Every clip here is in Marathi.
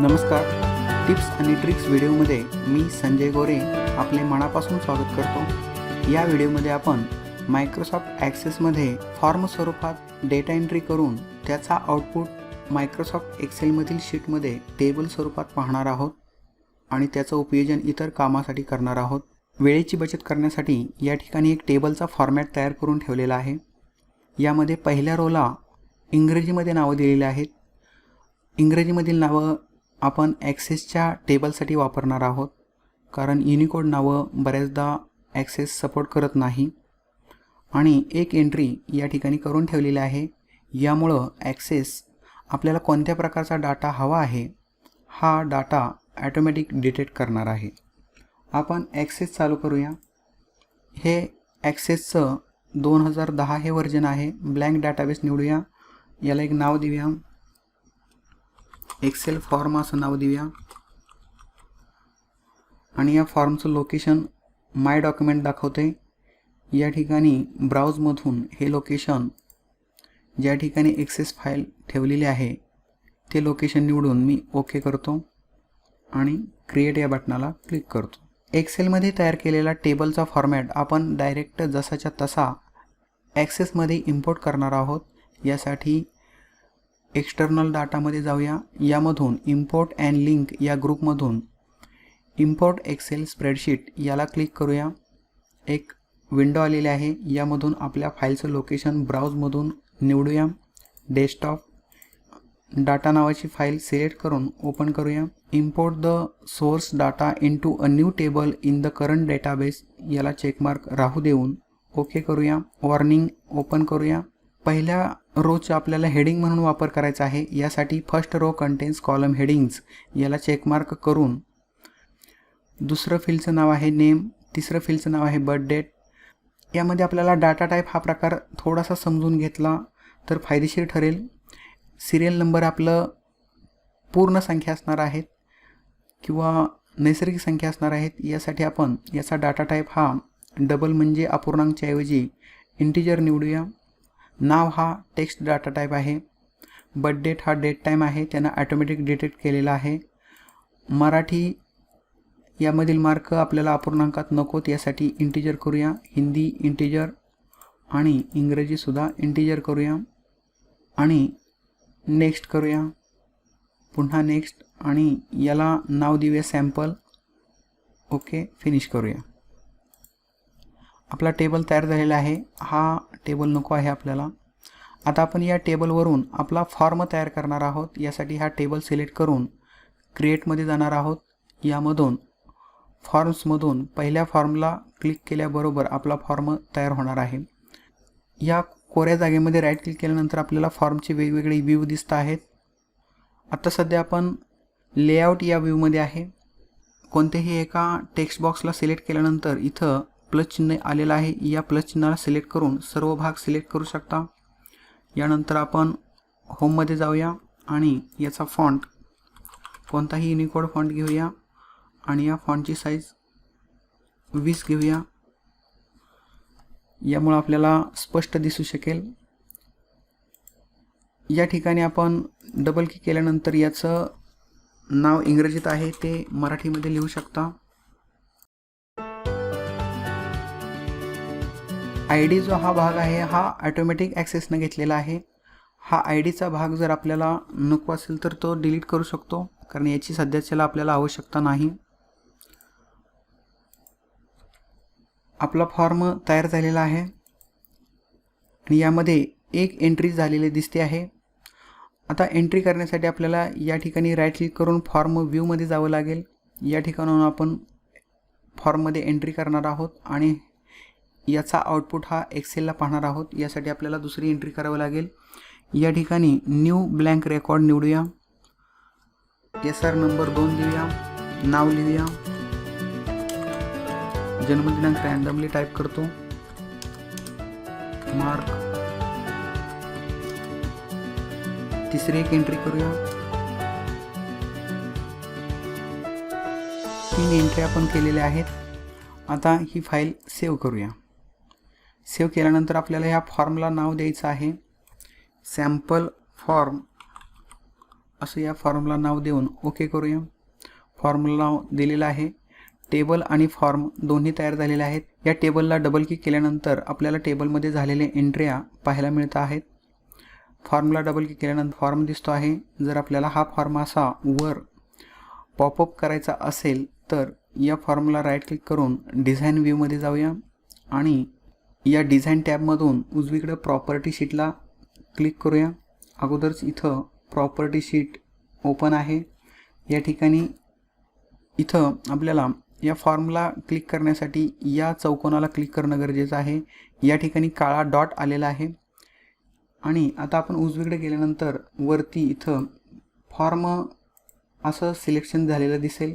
नमस्कार. टिप्स आणि ट्रिक्स व्हिडिओमध्ये मी संजय गोरे आपले मनापासून स्वागत करतो. या व्हिडिओमध्ये आपण मायक्रोसॉफ्ट ॲक्सेसमध्ये फॉर्म स्वरूपात डेटा एंट्री करून त्याचा आउटपुट मायक्रोसॉफ्ट एक्सेलमधील शीटमध्ये टेबल स्वरूपात पाहणार आहोत आणि त्याचं उपयोजन इतर कामासाठी करणार आहोत. वेळेची बचत करण्यासाठी या ठिकाणी एक टेबलचा फॉर्मॅट तयार करून ठेवलेला आहे. यामध्ये पहिल्या रोला इंग्रजीमध्ये नावं दिलेली आहेत. इंग्रजीमधील नावं आपण ॲक्सेसच्या टेबलसाठी वापरणार आहोत कारण युनिकोड नावं बऱ्याचदा ॲक्सेस सपोर्ट करत नाही. आणि एक एंट्री या ठिकाणी करून ठेवलेली आहे. यामुळं ॲक्सेस आपल्याला कोणत्या प्रकारचा डाटा हवा आहे हा डाटा ॲटोमॅटिक डिटेक्ट करणार आहे. आपण ॲक्सेस चालू करूया. हे ॲक्सेसचं दोन हजार दहा हे व्हर्जन आहे. ब्लँक डाटाबेस निवडूया. याला एक नाव देऊया. एक्सेल फॉर्म असं नाव देऊया. आणि या फॉर्मचं लोकेशन माय डॉक्युमेंट दाखवते. या ठिकाणी ब्राउजमधून हे लोकेशन ज्या ठिकाणी एक्सेस फाईल ठेवलेली आहे ते लोकेशन निवडून मी ओके करतो आणि क्रिएट या बटनाला क्लिक करतो. एक्सेलमध्ये तयार केलेला टेबलचा फॉर्मॅट आपण डायरेक्ट जसाच्या तसा ॲक्सेसमध्ये इम्पोर्ट करणार आहोत. यासाठी एक्सटर्नल डाटामध्ये जाऊया. यामधून इम्पोर्ट अँड लिंक या ग्रुपमधून इम्पोर्ट एक्सेल स्प्रेडशीट याला क्लिक करूया. एक विंडो आलेली आहे. यामधून आपल्या फाईलचं लोकेशन ब्राउजमधून निवडूया. डेस्कटॉप डाटा नावाची फाईल सिलेक्ट करून ओपन करूया. Import the source data into a new table in the current database याला चेकमार्क राहू देऊन. ओके करूया. वॉर्निंग ओपन करूया. पहिल्या रोचा आपल्याला हेडिंग म्हणून वापर करायचा आहे. यासाठी first row contains column headings याला चेकमार्क करून दुसरं फील्डचं नाव आहे नेम तिसरं फील्डचं नाव आहे बर्थ डेट यामध्ये आपल्याला डाटा टाईप हा प्रकार थोडासा समजून घेतला तर फायदेशीर ठरेल. सिरियल नंबर आपलं पूर्ण संख्या असणार आहेत किंवा नैसर्गिक संख्या असणार आहेत. यासाठी आपण याचा डाटा टाईप हा डबल म्हणजे अपूर्णांकच्या ऐवजी इंटिजर निवडूया. नाव हा टेक्स्ट डाटा टाईप आहे. बर्थ डेट हा डेट टाईम आहे. त्यांना ॲटोमॅटिक डिटेक्ट केलेला आहे. मराठी यामधील मार्क आपल्याला अपूर्णांकात नकोत यासाठी इंटिजर करूया. हिंदी इंटिजर आणि इंग्रजीसुद्धा इंटिजर करूया. आणि नेक्स्ट करूया. पुन्हा नेक्स्ट आणि याला नाव देऊया सॅम्पल. ओके फिनिश करूया. आपला टेबल तयार झालेला आहे. हा टेबल नको आहे आपल्याला. आता आपण या टेबलवरून आपला फॉर्म तयार करणार आहोत. यासाठी हा टेबल सिलेक्ट करून क्रिएटमध्ये जाणार आहोत. यामधून फॉर्म्समधून पहिल्या फॉर्मला क्लिक केल्याबरोबर आपला फॉर्म तयार होणार आहे. या कोऱ्या जागेमध्ये राईट क्लिक केल्यानंतर आपल्याला फॉर्मचे वेगवेगळे व्ह्यू दिसत आहेत. आत्ता सध्या आपण लेआउट या व्ह्यूमध्ये आहे. कोणत्याही एका टेक्स्ट बॉक्सला सिलेक्ट केल्यानंतर इथं प्लस चिन्ह आलेलं आहे. या प्लस चिन्हाला सिलेक्ट करून सर्व भाग सिलेक्ट करू शकता. यानंतर आपण होममध्ये जाऊया आणि याचा फॉन्ट कोणताही युनिकोड फॉन्ट घेऊया आणि या फॉन्टची साईज वीस घेऊया. यामुळं आपल्याला स्पष्ट दिसू शकेल. या ठिकाणी आपण डबल की केल्यानंतर याचं नाव इंग्रजीत आहे. ते मराठीमध्ये लिहू शकता. आय डी जो हा भाग आहे हा ॲटोमॅटिक ॲक्सेसनं घेतलेला आहे. हा आय डीचा भाग जर आपल्याला नको असेल तर तो डिलीट करू शकतो कारण याची सध्याच्याला आपल्याला आवश्यकता नाही. आपला फॉर्म तयार झालेला आहे. आणि यामध्ये एक एंट्री झालेली दिसते आहे. आता एंट्री करण्यासाठी आपल्याला या ठिकाणी राईट क्लिक करून फॉर्म व्ह्यूमध्ये जावं लागेल. या ठिकाणाहून आपण फॉर्ममध्ये एंट्री करणार आहोत आणि याचा आउटपुट हा एक्सेलला पाहणार आहोत. यासाठी आपल्याला दुसरी एंट्री करावं लागेल. या ठिकाणी न्यू ब्लँक रेकॉर्ड निवडूया. एस आर नंबर दोन देऊया नाव लिहूया. जन्मदिनांक रॅन्डमली टाईप करतो. मार्क तिसरी एक एंट्री करूया. तीन एंट्री आपण केलेल्या आहेत. आता ही फाईल सेव्ह करूया. सेव्ह केल्यानंतर आपल्याला ह्या फॉर्मला नाव द्यायचं आहे. Sample form. असं या फॉर्मला नाव देऊन ओके करूया. फॉर्मला नाव दिलेलं आहे. टेबल आणि फॉर्म दोन्ही तयार झालेले आहेत. या टेबलला डबल क्लिक केल्यानंतर आपल्याला टेबलमध्ये झालेले एंट्र्या पाहायला मिळत आहेत. फॉर्मला डबल क्लिक केल्यानंतर फॉर्म दिसतो आहे. जर आपल्याला हा फॉर्म असा वर पॉपअप करायचा असेल तर या फॉर्मला राईट क्लिक करून डिझाईन व्ह्यूमध्ये जाऊया. आणि या डिझाईन टॅबमधून उजवीकडे प्रॉपर्टी शीटला क्लिक करूया. अगोदरच इथं प्रॉपर्टी शीट ओपन आहे. या ठिकाणी इथं आपल्याला या फॉर्मला क्लिक करण्यासाठी या चौकोनाला क्लिक करणं गरजेचं आहे. या ठिकाणी काळा डॉट आलेला आहे. आणि आता आपण उजवीकडे गेल्यानंतर वरती इथं फॉर्म असं सिलेक्शन झालेलं दिसेल.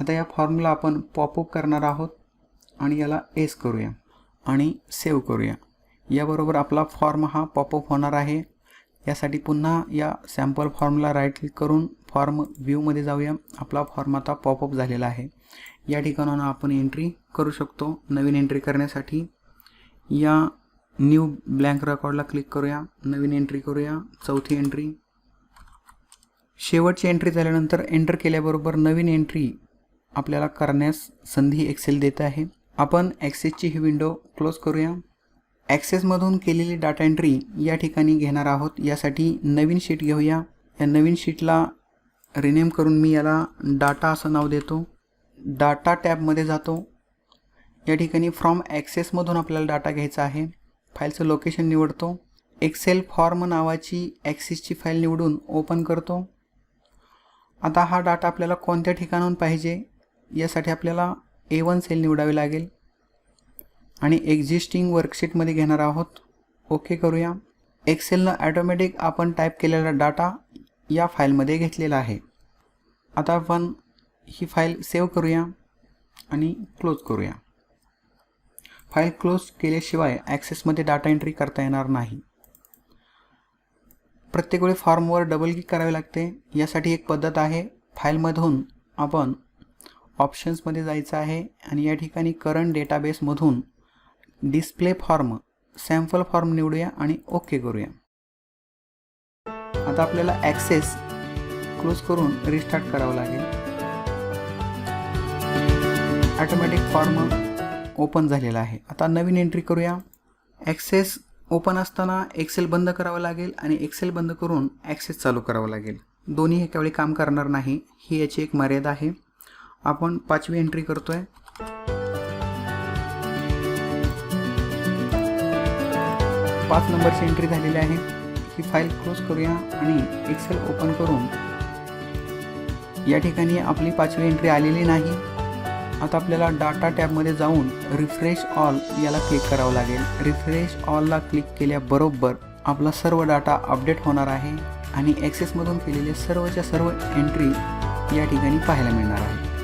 आता या फॉर्मला आपण पॉपअप करणार आहोत आणि याला एस करूया. आणि सेव्ह करूया. याबरोबर आपला फॉर्म हा पॉपअप होणार आहे. यासाठी पुन्हा या सॅम्पल फॉर्मला राईट क्लिक करून फॉर्म व्ह्यूमध्ये जाऊया. आपला फॉर्म आता पॉपअप झालेला आहे. या ठिकाणानं आपण एंट्री करू शकतो. नवीन एंट्री करण्यासाठी या न्यू ब्लँक रेकॉर्डला क्लिक करूया. नवीन एंट्री करूया. चौथी एंट्री. शेवटची एंट्री झाल्यानंतर एंटर केल्याबरोबर नवीन एंट्री आपल्याला करण्यास संधी एक्सेल देत आहे. आपण ॲक्सेसची ही विंडो क्लोज करूया. ॲक्सेसमधून केलेली डाटा एंट्री या ठिकाणी घेणार आहोत. यासाठी नवीन शीट घेऊया. या नवीन शीटला रिनेम करून मी याला डाटा असं नाव देतो. डाटा टॅबमध्ये जातो. या ठिकाणी फ्रॉम ॲक्सेसमधून आपल्याला डाटा घ्यायचा आहे. फाईलचं लोकेशन निवडतो. एक्सेल फॉर्म नावाची ॲक्सेसची फाईल निवडून ओपन करतो. आता हा डाटा आपल्याला कोणत्या ठिकाणाहून पाहिजे? यासाठी आपल्याला ए वन सेल निवडावी लागेल. आणि एक्झिस्टिंग वर्कशीटमध्ये घेणार आहोत. ओके करूया. एक्सेलनं ॲटोमॅटिक आपण टाईप केलेला डाटा या फाईलमध्ये घेतलेला आहे. आता आपण ही फाईल सेव्ह करूया आणि क्लोज करूया. फाईल क्लोज केल्याशिवाय ॲक्सेसमध्ये डाटा एंट्री करता येणार नाही. प्रत्येक वेळी फॉर्मवर डबल क्लिक करावे लागते. यासाठी एक पद्धत आहे. फाईलमधून आपण ऑप्शन्समध्ये जायचं आहे आणि या ठिकाणी करंट डेटाबेसमधून डिस्प्ले फॉर्म सॅम्पल फॉर्म निवडूया आणि ओके करूया. आता आपल्याला ॲक्सेस क्लोज करून रिस्टार्ट करावं लागेल. ॲटोमॅटिक फॉर्म ओपन झालेला आहे. आता नवीन एंट्री करूया. ॲक्सेस ओपन असताना एक्सेल बंद करावं लागेल आणि एक्सेल बंद करून ॲक्सेस चालू करावं लागेल. दोन्ही एकावेळी काम करणार नाही. ही याची एक मर्यादा आहे. आपण पाचवी एंट्री करतोय. पाच नंबरची एंट्री झालेली आहे. ही फाईल क्लोज करूया आणि एक्सेल ओपन करून या ठिकाणी आपली पाचवी एंट्री आलेली नाही. आता आपल्याला डाटा टॅबमध्ये जाऊन रिफ्रेश ऑल याला क्लिक करावं लागेल. रिफ्रेश ऑलला क्लिक केल्याबरोबर आपला सर्व डाटा अपडेट होणार आहे आणि ॲक्सेसमधून केलेले सर्वच्या सर्व एंट्री या ठिकाणी पाहायला मिळणार आहे.